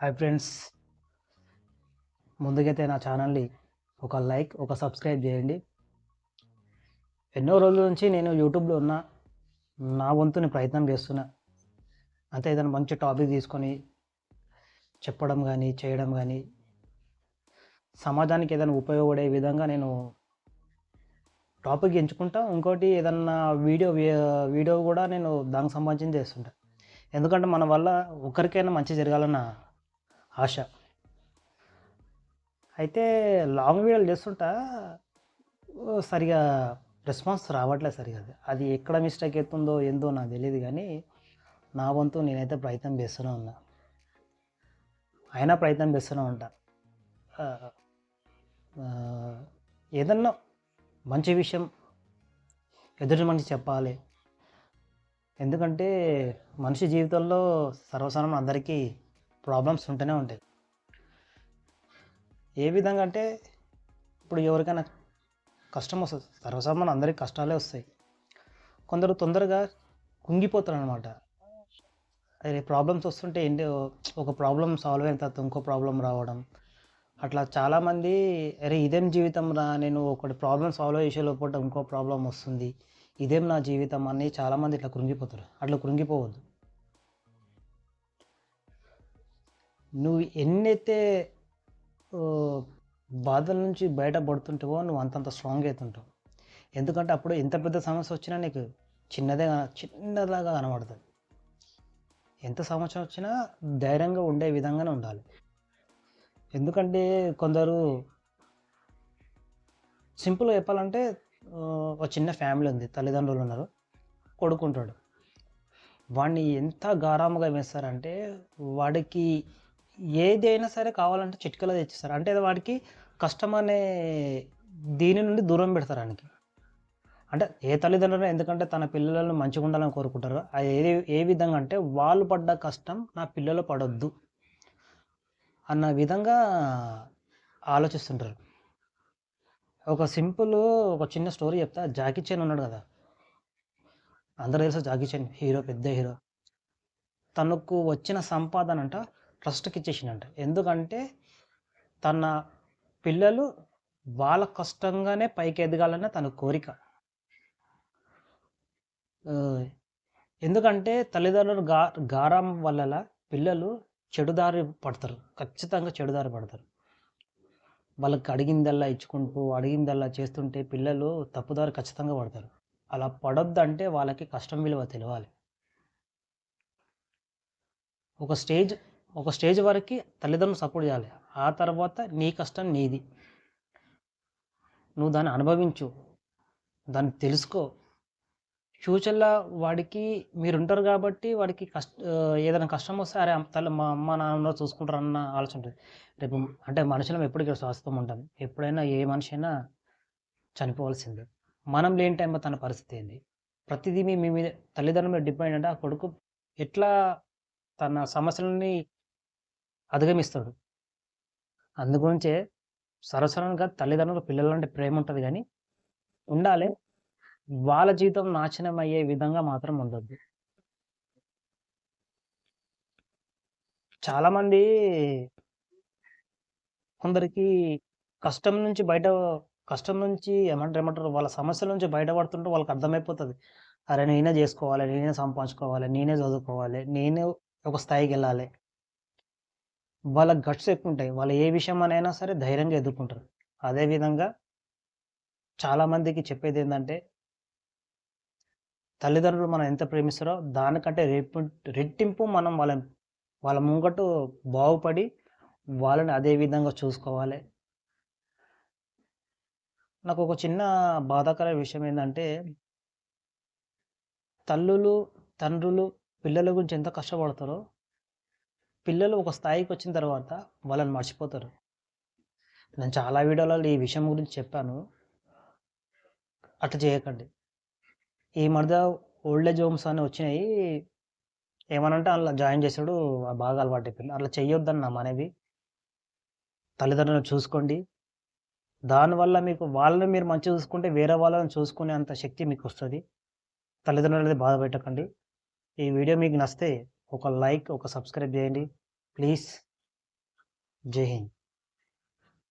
Hi friends ముందుకైతే నా ఛానల్ని ఒక లైక్ ఒక సబ్స్క్రైబ్ చేయండి. ఎన్నో రోజుల నుంచి నేను యూట్యూబ్లో ఉన్న నా వంతుని ప్రయత్నం చేస్తున్నా. అంతే ఏదైనా మంచి టాపిక్ తీసుకొని చెప్పడం కానీ చేయడం కానీ సమాజానికి ఏదైనా ఉపయోగపడే విధంగా నేను టాపిక్ ఎంచుకుంటా. ఇంకోటి ఏదన్నా వీడియో వీడియో కూడా నేను దానికి సంబంధించి చేస్తుంటా. ఎందుకంటే మన వల్ల ఒకరికైనా మంచి జరగాలన్న ఆశ. అయితే లాంగ్ వీడియోలు చేస్తుంటా సరిగా రెస్పాన్స్ రావట్లేదు సరిగా. అది. అది ఎక్కడ మిస్టేక్ అవుతుందో ఏందో నాకు తెలియదు కానీ నా వంతు నేనైతే ప్రయత్నం చేస్తూనే ఉన్నా. అయినా ప్రయత్నం చేస్తూనే ఉంటా. ఏదన్నా మంచి విషయం ఎదుటి మనిషి చెప్పాలి. ఎందుకంటే మనిషి జీవితంలో సర్వసాధారణం అందరికీ ప్రాబ్లమ్స్ ఉంటూనే ఉంటాయి. ఏ విధంగా అంటే ఇప్పుడు ఎవరికైనా కష్టం వస్తుంది. సర్వసాధారణం అందరికీ కష్టాలే వస్తాయి. కొందరు తొందరగా కుంగిపోతారు అనమాట అదే ప్రాబ్లమ్స్ వస్తుంటే ఏంటి? ఒక ప్రాబ్లం సాల్వ్ అయిన తర్వాత ఇంకో ప్రాబ్లం రావడం. అట్లా చాలామంది అరే ఇదేం జీవితం రా నేను ఒకటి ప్రాబ్లం సాల్వ్ చేసే లోపల ఇంకో ప్రాబ్లం వస్తుంది. ఇదేం నా జీవితం అని చాలామంది ఇట్లా కృంగిపోతారు. అట్లా కృంగిపోవద్దు. నువ్వు ఎన్నైతే బాధల నుంచి బయటపడుతుంటావో నువ్వు అంతంత స్ట్రాంగ్ అవుతుంటావు. ఎందుకంటే అప్పుడు ఎంత పెద్ద సమస్య వచ్చినా నీకు చిన్నదే కన- చిన్నలాగా కనబడుతుంది. ఎంత సమస్య వచ్చినా ధైర్యంగా ఉండే విధంగానే ఉండాలి. ఎందుకంటే కొందరు సింపుల్గా చెప్పాలంటే ఒక చిన్న ఫ్యామిలీ ఉంది తల్లిదండ్రులు ఉన్నారు కొడుకుంటాడు. వాడిని ఎంత గారాముగా వేస్తారంటే వాడికి ఏదైనా సరే కావాలంటే చిట్కలో తెచ్చిస్తారు. అంటే వాడికి కష్టం అనే దీని నుండి దూరం పెడతారు ఆయనకి. అంటే ఏ తల్లిదండ్రులు ఎందుకంటే తన పిల్లలను మంచిగా ఉండాలని కోరుకుంటారు అది ఏ ఏ విధంగా అంటే వాళ్ళు పడ్డ కష్టం నా పిల్లలు పడొద్దు అన్న విధంగా ఆలోచిస్తుంటారు. ఒక సింపుల్ ఒక చిన్న స్టోరీ చెప్తా. జాకీ చాన్ ఉన్నాడు కదా. అందరూ తెలుసు జాకీ చాన్? హీరో పెద్ద హీరో. తనకు వచ్చిన సంపాదన అంట ట్రస్ట్కి ఇచ్చేసిండంట ఎందుకంటే తన పిల్లలు వాళ్ళ కష్టంగానే పైకి ఎదగాలన్న తన కోరిక. ఎందుకంటే తల్లిదండ్రులు గా గారం వల్ల పిల్లలు చెడుదారి పడతారు. ఖచ్చితంగా చెడుదారి పడతారు. వాళ్ళకి అడిగిందల్లా ఇచ్చుకుంటూ అడిగిందల్లా చేస్తుంటే పిల్లలు తప్పుదారి ఖచ్చితంగా పడతారు. అలా పడొద్దంటే వాళ్ళకి కష్టం విలువ తెలియాలి ఒక స్టేజ్ ఒక స్టేజ్ వరకు తల్లిదండ్రులు సపోర్ట్ చేయాలి. ఆ తర్వాత నీ కష్టం నీది. నువ్వు దాన్ని అనుభవించు. దాన్ని తెలుసుకో. ఫ్యూచర్లో వాడికి మీరు ఉంటారు కాబట్టి వాడికి కష్ట ఏదైనా కష్టం వస్తే అరే తల్లి మా అమ్మ నాన్న చూసుకుంటారు అన్న ఆలోచన ఉంటుంది. రేపు అంటే మనుషులం ఎప్పటికీ స్వాస్థం ఉంటాం ఎప్పుడైనా ఏ మనిషి అయినా చనిపోవాల్సిందే. మనం లేని టైంలో తన పరిస్థితి ఏంది? ప్రతిదీ మీ మీద తల్లిదండ్రుల మీద డిపెండ్ అంటే ఆ కొడుకు ఎట్లా తన సమస్యలని అధిగమిస్తాడు. అందుగురించే సరసరంగా తల్లిదండ్రులు పిల్లలంటే ప్రేమ ఉంటుంది కానీ ఉండాలి. వాళ్ళ జీవితం నాశనం అయ్యే విధంగా మాత్రం ఉండద్దు. చాలామంది కొందరికి కష్టం నుంచి బయట కష్టం నుంచి ఏమంటారు ఏమంటారు? వాళ్ళ సమస్యల నుంచి బయటపడుతుంటే వాళ్ళకి అర్థమైపోతుంది. అరే నేనే చేసుకోవాలి నేనే సంపాదించుకోవాలి నేనే చదువుకోవాలి నేనే ఒక స్థాయికి వెళ్ళాలి. వాళ్ళ గట్స్ ఎక్కువ ఉంటాయి వాళ్ళు ఏ విషయం అనైనా సరే ధైర్యంగా ఎదుర్కొంటారు. అదేవిధంగా చాలామందికి చెప్పేది ఏంటంటే తల్లిదండ్రులు మనం ఎంత ప్రేమిస్తారో దానికంటే రెప్పు రెట్టింపు మనం వాళ్ళ వాళ్ళ ముంగటు బాగుపడి వాళ్ళని అదే విధంగా చూసుకోవాలి. నాకు ఒక చిన్న బాధాకర విషయం ఏంటంటే తల్లులు తండ్రులు పిల్లల గురించి ఎంత కష్టపడతారో పిల్లలు ఒక స్థాయికి వచ్చిన తర్వాత వాళ్ళని మర్చిపోతారు. నేను చాలా వీడియోలలో ఈ విషయం గురించి చెప్పాను. అట్లా చేయకండి. ఈ మధ్య ఓల్డ్ ఏజ్ హోమ్స్ అని వచ్చినాయి. ఏమనంటే అలా జాయిన్ చేశాడు. బాగా అలవాటు అయిపోయింది. అట్లా చేయొద్దని నా మనవి. తల్లిదండ్రులను చూసుకోండి. దానివల్ల మీకు వాళ్ళని మీరు మంచి చూసుకుంటే వేరే వాళ్ళని చూసుకునే అంత శక్తి మీకు వస్తుంది. తల్లిదండ్రులది బాధ పెట్టకండి. ఈ వీడియో మీకు నచ్చితే ఒక లైక్ ఒక సబ్స్క్రైబ్ చేయండి. प्लीज़ जय हिंद।